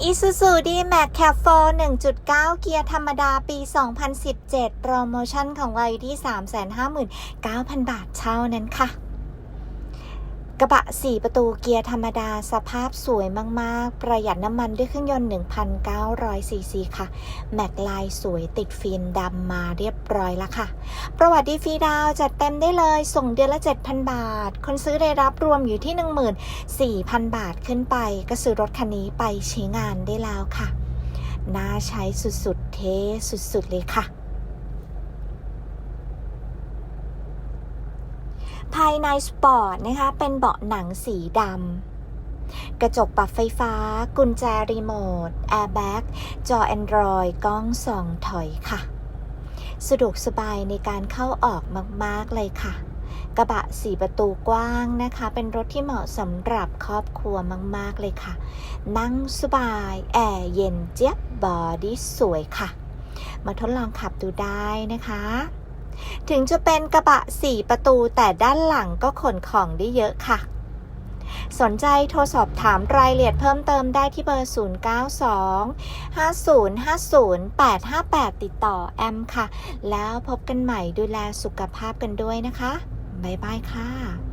Isuzu D-Max Cab 4 1.9 เกียร์ธรรมดาปี 2017 โปรโมชั่นของเราอยู่ที่ 359,000 บาทเช่านั้นค่ะ กระบะ 4 ประตูเกียร์ธรรมดาสภาพสวยมาก ๆ ประหยัดน้ำมันด้วยเครื่องยนต์ 1,900 ซีซีค่ะ แม็กลายสวยติดฟิล์มดำมาเรียบร้อยแล้วค่ะ ประวัติดีฟรีดาวจัดเต็มได้เลย ส่งเดือนละ 7,000 บาท คนซื้อได้รับรวมอยู่ที่ 14,000 บาทขึ้นไป ก็ซื้อรถคันนี้ไปใช้งานได้แล้วค่ะ น่าใช้สุด ๆ เทสุด ๆ เลยค่ะ ภายในสปอร์ตนะคะเป็นเบาะหนังสีดำ กระจกปรับไฟฟ้า กุญแจรีโมท แอร์แบ็กจอ Android กล้องส่องถอยค่ะ สะดวกสบายในการเข้าออกมาก ๆ เลยค่ะ กระบะสีประตูกว้างนะคะ เป็นรถที่เหมาะสำหรับครอบครัวมาก ๆ เลยค่ะ นั่งสบาย แอร์เย็นเจี๊ยบบอดี้สวยค่ะ มาทดลองขับดูได้นะคะ ถึงจะเป็นกระบะ 4 ประตูแต่ด้านหลังก็ขนของได้เยอะค่ะ สนใจโทรสอบถามรายละเอียดเพิ่มเติมได้ที่เบอร์ 092 5050 858 ติดต่อแอมค่ะ แล้วพบกันใหม่ดูแลสุขภาพกันด้วยนะคะ บ๊ายบายค่ะ